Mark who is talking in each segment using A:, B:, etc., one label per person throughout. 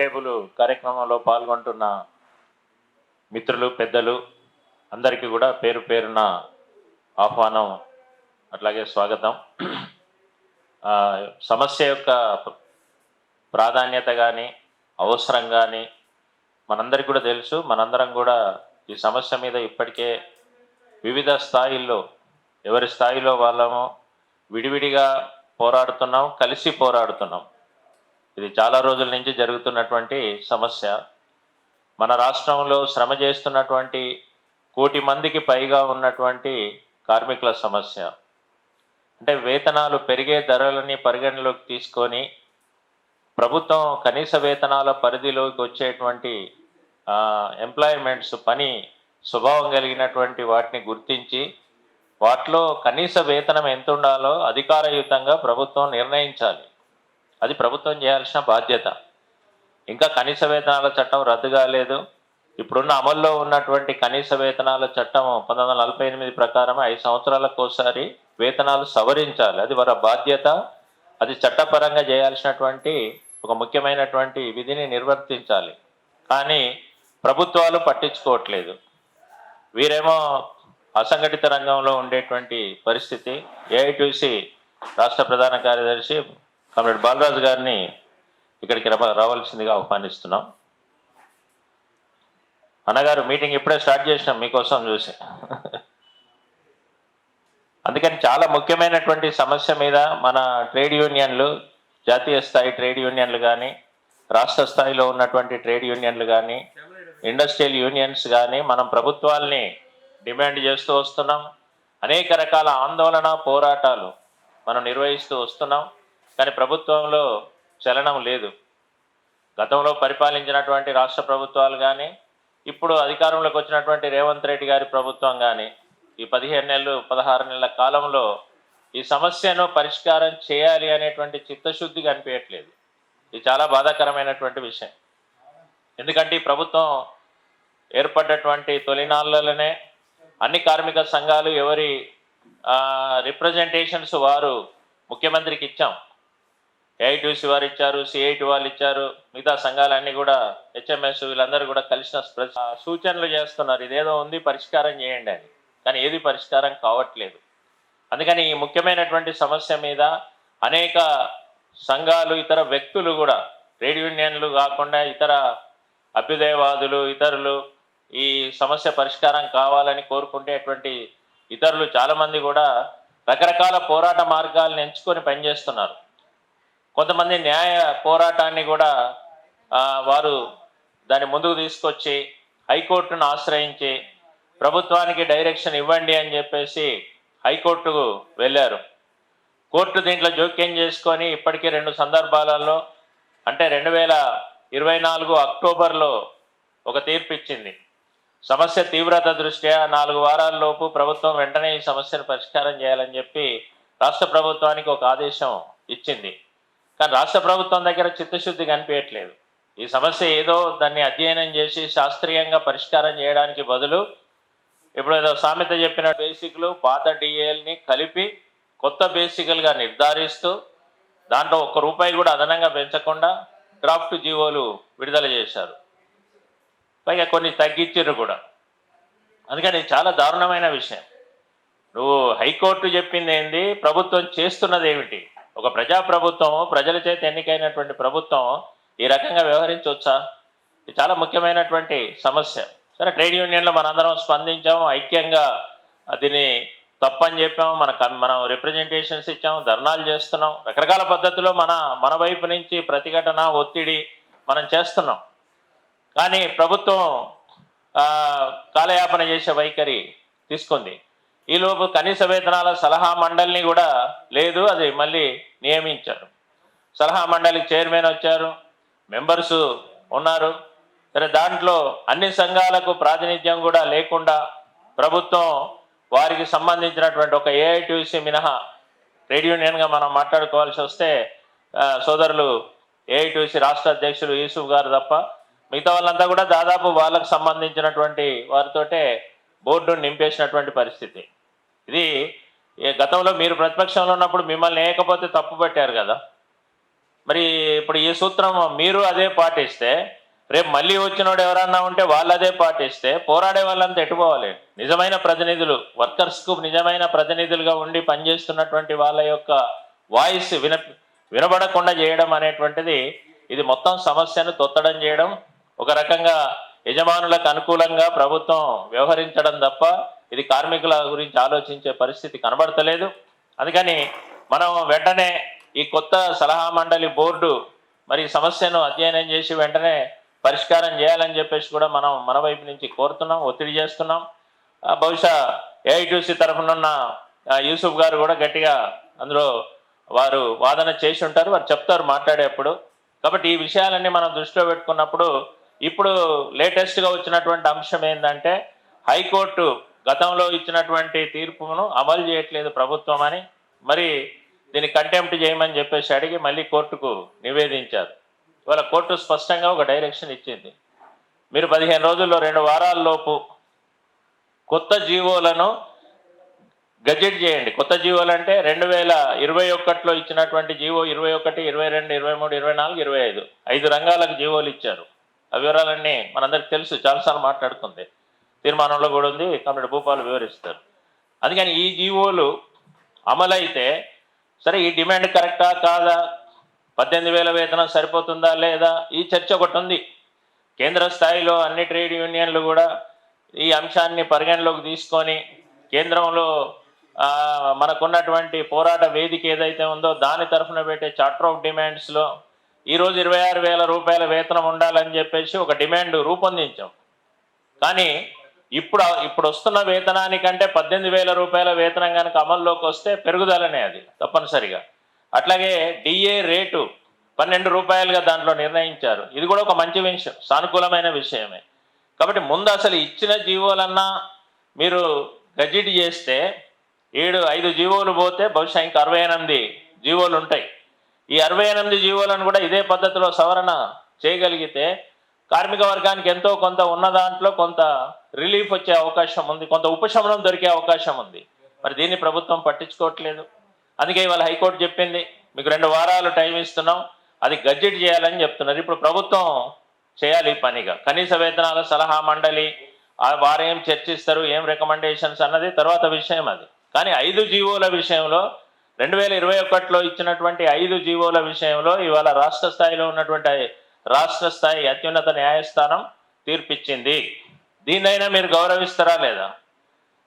A: Table కార్యక్రమంలో పాల్గొంటున్న మిత్రులు పెద్దలు అందరికీ కూడా పేరు పేరున ఆహ్వానం అట్లాగే స్వాగతం. సమస్య యొక్క ప్రాధాన్యత కానీ అవసరం కానీ మనందరికీ కూడా తెలుసు. మనందరం కూడా ఈ సమస్య మీద ఇప్పటికే వివిధ స్థాయిల్లో ఎవరి స్థాయిలో వాళ్ళమో విడివిడిగా పోరాడుతున్నాం కలిసి పోరాడుతున్నాం. ఇది చాలా రోజుల నుంచి జరుగుతున్నటువంటి సమస్య. మన రాష్ట్రంలో శ్రమ చేస్తున్నటువంటి కోటి మందికి పైగా ఉన్నటువంటి కార్మికుల సమస్య. అంటే వేతనాలు పెరిగే ధరలని పరిగణలోకి తీసుకొని ప్రభుత్వం కనీస వేతనాల పరిధిలోకి వచ్చేటువంటి ఎంప్లాయ్మెంట్స్ పని స్వభావం కలిగినటువంటి వాటిని గుర్తించి వాటిలో కనీస వేతనం ఎంత ఉండాలో అధికారయుతంగా ప్రభుత్వం నిర్ణయించాలి. అది ప్రభుత్వం చేయాల్సిన బాధ్యత. ఇంకా కనీస వేతనాల చట్టం రద్దు కాలేదు. ఇప్పుడున్న అమల్లో ఉన్నటువంటి కనీస వేతనాల చట్టం పంతొమ్మిది వందల నలభై ఎనిమిది ప్రకారం ఐదు సంవత్సరాలకు ఒకసారి వేతనాలు సవరించాలి. అది వారి బాధ్యత. అది చట్టపరంగా చేయాల్సినటువంటి ఒక ముఖ్యమైనటువంటి విధిని నిర్వర్తించాలి. కానీ ప్రభుత్వాలు పట్టించుకోవట్లేదు. వీరేమో అసంఘటిత రంగంలో ఉండేటువంటి పరిస్థితి. ఏఐటీసీ రాష్ట్ర ప్రధాన కార్యదర్శి కమ్రేడ్ బాలరాజు గారిని ఇక్కడికి రావాల్సిందిగా ఆహ్వానిస్తున్నాం. అన్నగారు మీటింగ్ ఇప్పుడే స్టార్ట్ చేసినాం మీకోసం చూసి. అందుకని చాలా ముఖ్యమైనటువంటి సమస్య మీద మన ట్రేడ్ యూనియన్లు జాతీయ స్థాయి ట్రేడ్ యూనియన్లు కానీ రాష్ట్ర స్థాయిలో ఉన్నటువంటి ట్రేడ్ యూనియన్లు కానీ ఇండస్ట్రియల్ యూనియన్స్ కానీ మనం ప్రభుత్వాల్ని డిమాండ్ చేస్తూ వస్తున్నాం. అనేక రకాల ఆందోళన పోరాటాలు మనం నిర్వహిస్తూ వస్తున్నాం. కానీ ప్రభుత్వంలో చలనం లేదు. గతంలో పరిపాలించినటువంటి రాష్ట్ర ప్రభుత్వాలు కానీ ఇప్పుడు అధికారంలోకి వచ్చినటువంటి రేవంత్ రెడ్డి గారి ప్రభుత్వం కానీ ఈ పదిహేను నెలలు పదహారు నెలల కాలంలో ఈ సమస్యను పరిష్కారం చేయాలి అనేటువంటి చిత్తశుద్ధి కనిపించట్లేదు. ఇది చాలా బాధాకరమైనటువంటి విషయం. ఎందుకంటే ఈ ప్రభుత్వం ఏర్పడ్డటువంటి తొలినాళ్ళలోనే అన్ని కార్మిక సంఘాలు ఎవరి రిప్రజెంటేషన్స్ వారు ముఖ్యమంత్రికి ఇచ్చాం. ఏఐటీసీ వారు ఇచ్చారు సిఐటి వాళ్ళు ఇచ్చారు మిగతా సంఘాలన్నీ కూడా హెచ్ఎంఎస్ వీళ్ళందరూ కూడా కలిసిన సూచనలు చేస్తున్నారు. ఇదేదో ఉంది పరిష్కారం చేయండి అని. కానీ ఏది పరిష్కారం కావట్లేదు. అందుకని ఈ ముఖ్యమైనటువంటి సమస్య మీద అనేక సంఘాలు ఇతర వ్యక్తులు కూడా ట్రేడ్ యూనియన్లు కాకుండా ఇతర అభ్యుదయవాదులు ఇతరులు ఈ సమస్య పరిష్కారం కావాలని కోరుకునేటువంటి ఇతరులు చాలామంది కూడా రకరకాల పోరాట మార్గాలను ఎంచుకొని పనిచేస్తున్నారు. కొంతమంది న్యాయ పోరాటాన్ని కూడా వారు దాన్ని ముందుకు తీసుకొచ్చి హైకోర్టును ఆశ్రయించి ప్రభుత్వానికి డైరెక్షన్ ఇవ్వండి అని చెప్పేసి హైకోర్టుకు వెళ్ళారు. కోర్టు దీంట్లో జోక్యం చేసుకొని ఇప్పటికే రెండు సందర్భాలలో అంటే రెండు వేల ఇరవై నాలుగు అక్టోబర్లో ఒక తీర్పు ఇచ్చింది. సమస్య తీవ్రత దృష్ట్యా నాలుగు వారాల్లోపు ప్రభుత్వం వెంటనే ఈ సమస్యను పరిష్కారం చేయాలని చెప్పి రాష్ట్ర ప్రభుత్వానికి ఒక ఆదేశం ఇచ్చింది. కానీ రాష్ట్ర ప్రభుత్వం దగ్గర చిత్తశుద్ధి కనిపించట్లేదు. ఈ సమస్య ఏదో దాన్ని అధ్యయనం చేసి శాస్త్రీయంగా పరిష్కారం చేయడానికి బదులు ఇప్పుడు ఏదో సామెత చెప్పిన బేసిక్లు పాత డిఏల్ని కలిపి కొత్త బేసికల్గా నిర్ధారిస్తూ దాంట్లో ఒక్క రూపాయి కూడా అదనంగా పెంచకుండా డ్రాఫ్ట్ జీవోలు విడుదల చేశారు. పైగా కొన్ని తగ్గించారు కూడా. అందుకని చాలా దారుణమైన విషయం. నువ్వు హైకోర్టు చెప్పింది ఏంది ప్రభుత్వం చేస్తున్నది ఏమిటి ఒక ప్రజాప్రభుత్వం ప్రజల చేత ఎన్నికైనటువంటి ప్రభుత్వం ఈ రకంగా వ్యవహరించవచ్చా? ఇది చాలా ముఖ్యమైనటువంటి సమస్య. సరే ట్రేడ్ యూనియన్లో మనందరం స్పందించాము ఐక్యంగా దీన్ని తప్పని చెప్పాము మన మనం రిప్రజెంటేషన్స్ ఇచ్చాము ధర్నాలు చేస్తున్నాం. రకరకాల పద్ధతిలో మన మన వైపు నుంచి ప్రతిఘటన ఒత్తిడి మనం చేస్తున్నాం. కానీ ప్రభుత్వం కాలయాపన చేసే వైఖరి తీసుకుంది. ఈలోపు కనీస వేతనాల సలహా మండలిని కూడా లేదు అది మళ్ళీ నియమించారు. సలహా మండలికి చైర్మన్ వచ్చారు మెంబర్స్ ఉన్నారు. సరే దాంట్లో అన్ని సంఘాలకు ప్రాతినిధ్యం కూడా లేకుండా ప్రభుత్వం వారికి సంబంధించినటువంటి ఒక ఏఐటీసీ మినహా ట్రేడ్ యూనియన్గా మనం మాట్లాడుకోవాల్సి వస్తే సోదరులు ఏఐటీసీ రాష్ట్ర అధ్యక్షులు యూసుఫ్ గారు తప్ప మిగతా వాళ్ళంతా కూడా దాదాపు వాళ్ళకు సంబంధించినటువంటి వారితోటే బోర్డును నింపేసినటువంటి పరిస్థితి. ఇది గతంలో మీరు ప్రతిపక్షంలో ఉన్నప్పుడు మిమ్మల్ని వేయకపోతే తప్పు పెట్టారు కదా. మరి ఇప్పుడు ఈ సూత్రం మీరు అదే పాటిస్తే రేపు మళ్ళీ వచ్చినోడు ఎవరన్నా ఉంటే వాళ్ళు అదే పాటిస్తే పోరాడే వాళ్ళంతా ఎటుపోవాలి నిజమైన ప్రతినిధులు వర్కర్స్కు నిజమైన ప్రతినిధులుగా ఉండి పనిచేస్తున్నటువంటి వాళ్ళ యొక్క వాయిస్ విన వినబడకుండా చేయడం అనేటువంటిది ఇది మొత్తం సమస్యను తొత్తడం చేయడం ఒక రకంగా యజమానులకు అనుకూలంగా ప్రభుత్వం వ్యవహరించడం తప్ప ఇది కార్మికుల గురించి ఆలోచించే పరిస్థితి కనబడతలేదు. అందుకని మనం వెంటనే ఈ కొత్త సలహా మండలి బోర్డు మరి సమస్యను అధ్యయనం చేసి వెంటనే పరిష్కారం చేయాలని చెప్పేసి కూడా మనం మన వైపు నుంచి కోరుతున్నాం ఒత్తిడి చేస్తున్నాం. బహుశా ఏఐటీసీ తరఫునున్న యూసుఫ్ గారు కూడా గట్టిగా అందులో వారు వాదన చేసి ఉంటారు వారు చెప్తారు మాట్లాడేప్పుడు. కాబట్టి ఈ విషయాలన్నీ మనం దృష్టిలో పెట్టుకున్నప్పుడు ఇప్పుడు లేటెస్ట్గా వచ్చినటువంటి అంశం ఏంటంటే హైకోర్టు గతంలో ఇచ్చినటువంటి తీర్పును అమలు చేయట్లేదు ప్రభుత్వం అని మరి దీన్ని కంటెంప్ట్ చేయమని చెప్పేసి అడిగి మళ్ళీ కోర్టుకు నివేదించారు. ఇవాళ కోర్టు స్పష్టంగా ఒక డైరెక్షన్ ఇచ్చింది. మీరు పదిహేను రోజుల్లో రెండు వారాల్లోపు కొత్త జీవోలను గజెట్ చేయండి. కొత్త జీవోలు అంటే రెండు వేల ఇరవై ఒకటిలో ఇచ్చినటువంటి జీవో ఇరవై ఒకటి ఇరవై రెండు ఇరవై మూడు ఇరవై నాలుగు ఇరవై ఐదు. ఐదు రంగాలకు జీవోలు ఇచ్చారు. ఆ వివరాలన్నీ మనందరికి తెలుసు. చాలాసార్లు మాట్లాడుకుంది. తీర్మానంలో కూడా ఉంది కమిటీ భూపాలు వివరిస్తారు. అందుకని ఈ జీవోలు అమలైతే సరే ఈ డిమాండ్ కరెక్టా కాదా? పద్దెనిమిది వేల వేతనం సరిపోతుందా లేదా? ఈ చర్చ ఒకటి ఉంది. కేంద్ర స్థాయిలో అన్ని ట్రేడ్ యూనియన్లు కూడా ఈ అంశాన్ని పరిగణలోకి తీసుకొని కేంద్రంలో మనకున్నటువంటి పోరాట వేదిక ఏదైతే ఉందో దాని తరఫున పెట్టే చార్టర్ ఆఫ్ డిమాండ్స్లో ఈరోజు ఇరవై ఆరు వేల రూపాయల వేతనం ఉండాలని చెప్పేసి ఒక డిమాండ్ రూపొందించాం. కానీ ఇప్పుడు ఇప్పుడు వస్తున్న వేతనానికంటే పద్దెనిమిది వేల రూపాయల వేతనం కనుక అమల్లోకి వస్తే పెరుగుదలనే అది తప్పనిసరిగా. అట్లాగే డిఏ రేటు పన్నెండు రూపాయలుగా దాంట్లో నిర్ణయించారు. ఇది కూడా ఒక మంచి విషయం సానుకూలమైన విషయమే. కాబట్టి ముందు అసలు ఇచ్చిన జీవోలన్నా మీరు గజిట్ చేస్తే ఏడు ఐదు జీవోలు పోతే బహుశా ఇంకా అరవై ఎనిమిది జీవోలు ఉంటాయి ఈ అరవై ఎనిమిది జీవోలను కూడా ఇదే పద్ధతిలో సవరణ చేయగలిగితే కార్మిక వర్గానికి ఎంతో కొంత ఉన్న దాంట్లో కొంత రిలీఫ్ వచ్చే అవకాశం ఉంది కొంత ఉపశమనం దొరికే అవకాశం ఉంది. మరి దీన్ని ప్రభుత్వం పట్టించుకోవట్లేదు. అందుకే ఇవాళ హైకోర్టు చెప్పింది మీకు రెండు వారాలు టైం ఇస్తున్నాం అది గడ్జెట్ చేయాలని చెప్తున్నారు. ఇప్పుడు ప్రభుత్వం చేయాలి పనిగా. కనీస వేతనాల సలహా మండలి వారేం వారు ఏం చర్చిస్తారు ఏం రికమెండేషన్స్ అన్నది తర్వాత విషయం అది. కానీ ఐదు జీవోల విషయంలో రెండు వేల ఇరవై ఒకటిలో ఇచ్చినటువంటి ఐదు జీవోల విషయంలో ఇవాళ రాష్ట్ర స్థాయిలో ఉన్నటువంటి రాష్ట్ర స్థాయి అత్యున్నత న్యాయస్థానం తీర్పిచ్చింది. దీన్నైనా మీరు గౌరవిస్తారా లేదా?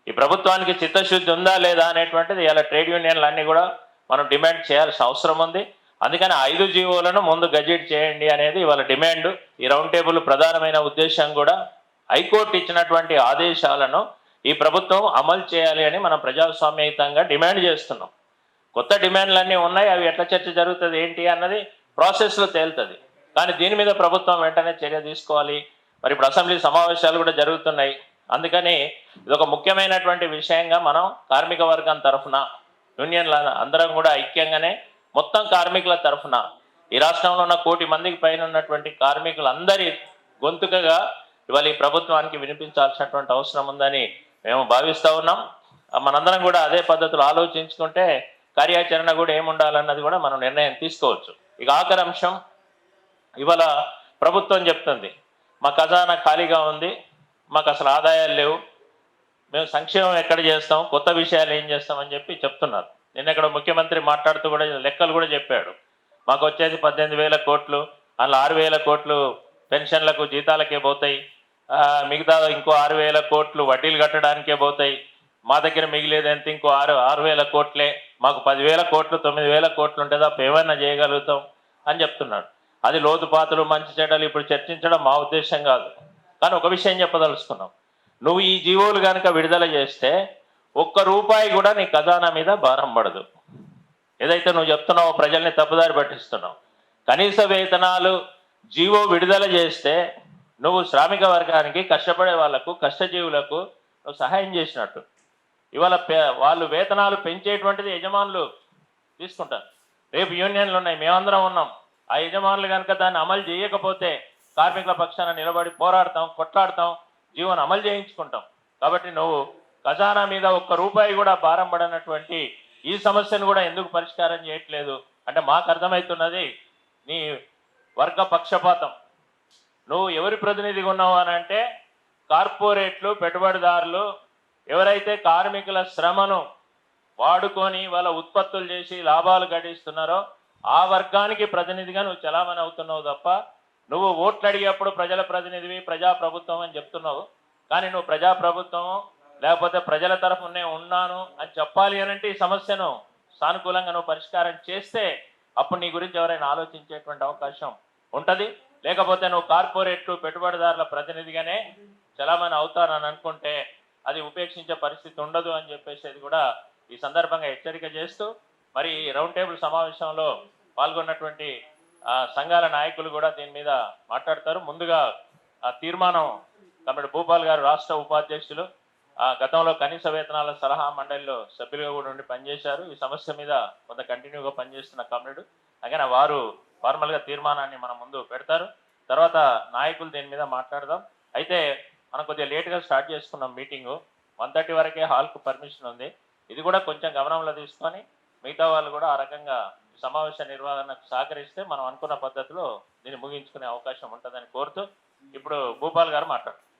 A: ఈ ప్రభుత్వానికి చిత్తశుద్ధి ఉందా లేదా అనేటువంటిది ఇలా ట్రేడ్ యూనియన్లు అన్నీ కూడా మనం డిమాండ్ చేయాల్సిన అవసరం ఉంది. అందుకని ఐదు జీవోలను ముందు గజెట్ చేయండి అనేది ఇవాళ డిమాండ్. ఈ రౌండ్ టేబుల్ ప్రధానమైన ఉద్దేశం కూడా హైకోర్టు ఇచ్చినటువంటి ఆదేశాలను ఈ ప్రభుత్వం అమలు చేయాలి అని మనం ప్రజాస్వామ్యయుతంగా డిమాండ్ చేస్తున్నాం. కొత్త డిమాండ్లు అన్నీ ఉన్నాయి. అవి ఎట్లా చర్చ జరుగుతుంది ఏంటి అన్నది ప్రాసెస్లో తేలుతుంది. కానీ దీని మీద ప్రభుత్వం వెంటనే చర్య తీసుకోవాలి. మరి ఇప్పుడు అసెంబ్లీ సమావేశాలు కూడా జరుగుతున్నాయి. అందుకని ఇది ఒక ముఖ్యమైనటువంటి విషయంగా మనం కార్మిక వర్గం తరఫున యూనియన్ల అందరం కూడా ఐక్యంగానే మొత్తం కార్మికుల తరఫున ఈ రాష్ట్రంలో ఉన్న కోటి మందికి పైన ఉన్నటువంటి కార్మికులందరి గొంతుకగా ఇవాళ ఈ ప్రభుత్వానికి వినిపించాల్సినటువంటి అవసరం ఉందని మేము భావిస్తూ ఉన్నాం. మనందరం కూడా అదే పద్ధతిలో ఆలోచించుకుంటే కార్యాచరణ కూడా ఏముండాలన్నది కూడా మనం నిర్ణయం తీసుకోవచ్చు. ఇక ఆఖరి అంశం ఇవాళ ప్రభుత్వం చెప్తుంది మా ఖజానా ఖాళీగా ఉంది మాకు అసలు ఆదాయాలు లేవు మేము సంక్షేమం ఎక్కడ చేస్తాం కొత్త విషయాలు ఏం చేస్తామని చెప్పి చెప్తున్నారు. నిన్న ఇక్కడ ముఖ్యమంత్రి మాట్లాడుతూ కూడా లెక్కలు కూడా చెప్పాడు. మాకు వచ్చేది పద్దెనిమిది వేల కోట్లు అందులో ఆరు వేల కోట్లు పెన్షన్లకు జీతాలకే పోతాయి మిగతా ఇంకో ఆరు వేల కోట్లు వడ్డీలు కట్టడానికే పోతాయి మా దగ్గర మిగిలేదు ఎంత ఇంకో ఆరు ఆరు వేల కోట్లే మాకు పదివేల కోట్లు తొమ్మిది వేల కోట్లు ఉంటుందా ఏమైనా చేయగలుగుతాం అని చెప్తున్నాడు. అది లోతుపాతులు మంచి చెడ్డలు ఇప్పుడు చర్చించడం మా ఉద్దేశం కాదు. కానీ ఒక విషయం చెప్పదలుచుకున్నాం. నువ్వు ఈ జీవోలు కనుక విడుదల చేస్తే ఒక్క రూపాయి కూడా నీ ఖజానా మీద భారం పడదు. ఏదైతే నువ్వు చెప్తున్నావో ప్రజల్ని తప్పుదారి పట్టిస్తున్నావు. కనీస వేతనాలు జీవో విడుదల చేస్తే నువ్వు శ్రామిక వర్గానికి కష్టపడే వాళ్ళకు కష్టజీవులకు నువ్వు సహాయం చేసినట్టు. ఇవాళ వాళ్ళు వేతనాలు పెంచేటువంటిది యజమానులు తీసుకుంటారు. రేపు యూనియన్లు ఉన్నాయి మేమందరం ఉన్నాం. ఆ యజమానులు కనుక దాన్ని అమలు చేయకపోతే కార్మికుల పక్షాన నిలబడి పోరాడతాం కొట్లాడతాం జీవన అమలు చేయించుకుంటాం. కాబట్టి నువ్వు ఖజానా మీద ఒక్క రూపాయి కూడా భారం పడనటువంటి ఈ సమస్యను కూడా ఎందుకు పరిష్కారం చేయట్లేదు? అంటే మాకు అర్థమవుతున్నది నీ వర్గ పక్షపాతం. నువ్వు ఎవరి ప్రతినిధిగా ఉన్నావు అని అంటే కార్పొరేట్లు పెట్టుబడిదారులు ఎవరైతే కార్మికుల శ్రమను వాడుకొని వాళ్ళ ఉత్పత్తులు చేసి లాభాలు గడిస్తున్నారో ఆ వర్గానికి ప్రతినిధిగా నువ్వు చలామణి అవుతున్నావు తప్ప నువ్వు ఓట్లు అడిగేప్పుడు ప్రజల ప్రతినిధివి ప్రజా ప్రభుత్వం అని చెప్తున్నావు. కానీ నువ్వు ప్రజా ప్రభుత్వం లేకపోతే ప్రజల తరఫునే ఉన్నాను అని చెప్పాలి అని ఈ సమస్యను సానుకూలంగా నువ్వు పరిష్కారం చేస్తే అప్పుడు నీ గురించి ఎవరైనా ఆలోచించేటువంటి అవకాశం ఉంటుంది. లేకపోతే నువ్వు కార్పొరేట్లు పెట్టుబడిదారుల ప్రతినిధిగానే చలామణి అవుతానని అనుకుంటే అది ఉపేక్షించే పరిస్థితి ఉండదు అని చెప్పేసి కూడా ఈ సందర్భంగా హెచ్చరిక చేస్తూ మరి ఈ రౌండ్ టేబుల్ సమావేశంలో పాల్గొన్నటువంటి సంఘాల నాయకులు కూడా దీని మీద మాట్లాడతారు. ముందుగా ఆ తీర్మానం తమిళ భూపాల్ గారు రాష్ట్ర ఉపాధ్యక్షులు ఆ గతంలో కనీస వేతనాల సలహా మండలిలో సభ్యులుగా కూడా ఉండి పనిచేశారు. ఈ సమస్య మీద కొంత కంటిన్యూగా పనిచేస్తున్న కమ్యుడు again వారు ఫార్మల్గా తీర్మానాన్ని మన ముందు పెడతారు. తర్వాత నాయకులు దీని మీద మాట్లాడదాం. అయితే మనం కొద్దిగా లేట్గా స్టార్ట్ చేసుకున్నాం మీటింగ్. వన్ థర్టీ వరకే హాల్కు పర్మిషన్ ఉంది. ఇది కూడా కొంచెం గమనంలో తీసుకొని మిగతా వాళ్ళు కూడా ఆ రకంగా సమావేశ నిర్వహణకు సహకరిస్తే మనం అనుకున్న పద్ధతిలో దీన్ని ముగించుకునే అవకాశం ఉంటుందని కోరుతూ ఇప్పుడు భూపాల్ గారు మాట్లాడుతున్నారు.